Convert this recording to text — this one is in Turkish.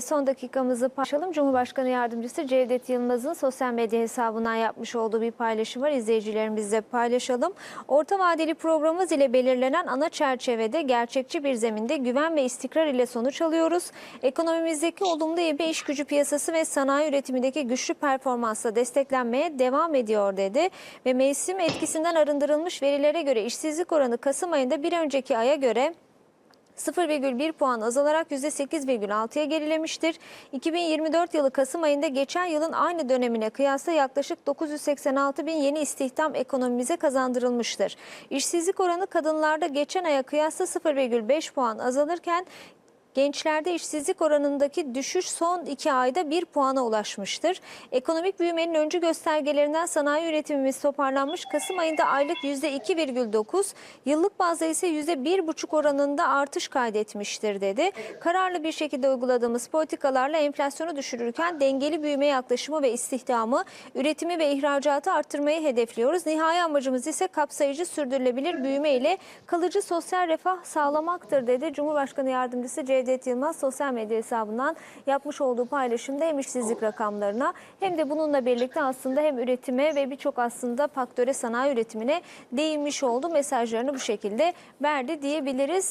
Son dakikamızı paylaşalım. Cumhurbaşkanı Yardımcısı Cevdet Yılmaz'ın sosyal medya hesabından yapmış olduğu bir paylaşım var. İzleyicilerimizle paylaşalım. Orta vadeli programımız ile belirlenen ana çerçevede gerçekçi bir zeminde güven ve istikrar ile sonuç alıyoruz. Ekonomimizdeki olumlu ivme iş gücü piyasası ve sanayi üretimindeki güçlü performansla desteklenmeye devam ediyor dedi. Ve mevsim etkisinden arındırılmış verilere göre işsizlik oranı Kasım ayında bir önceki aya göre 0,1 puan azalarak %8,6'ya gerilemiştir. 2024 yılı Kasım ayında geçen yılın aynı dönemine kıyasla yaklaşık 986 bin yeni istihdam ekonomimize kazandırılmıştır. İşsizlik oranı kadınlarda geçen aya kıyasla 0,5 puan azalırken Gençlerde işsizlik oranındaki düşüş son iki ayda bir puana ulaşmıştır. Ekonomik büyümenin öncü göstergelerinden sanayi üretimimiz toparlanmış. Kasım ayında aylık %2,9, yıllık bazda ise %1,5 oranında artış kaydetmiştir dedi. Kararlı bir şekilde uyguladığımız politikalarla enflasyonu düşürürken dengeli büyüme yaklaşımı ve istihdamı, üretimi ve ihracatı arttırmayı hedefliyoruz. Nihai amacımız ise kapsayıcı sürdürülebilir büyüme ile kalıcı sosyal refah sağlamaktır dedi. Cumhurbaşkanı Yardımcısı Cevdet Yılmaz sosyal medya hesabından yapmış olduğu paylaşımda hem işsizlik rakamlarına hem de bununla birlikte aslında hem üretime ve birçok aslında faktöre sanayi üretimine değinmiş oldu. Mesajlarını bu şekilde verdi diyebiliriz.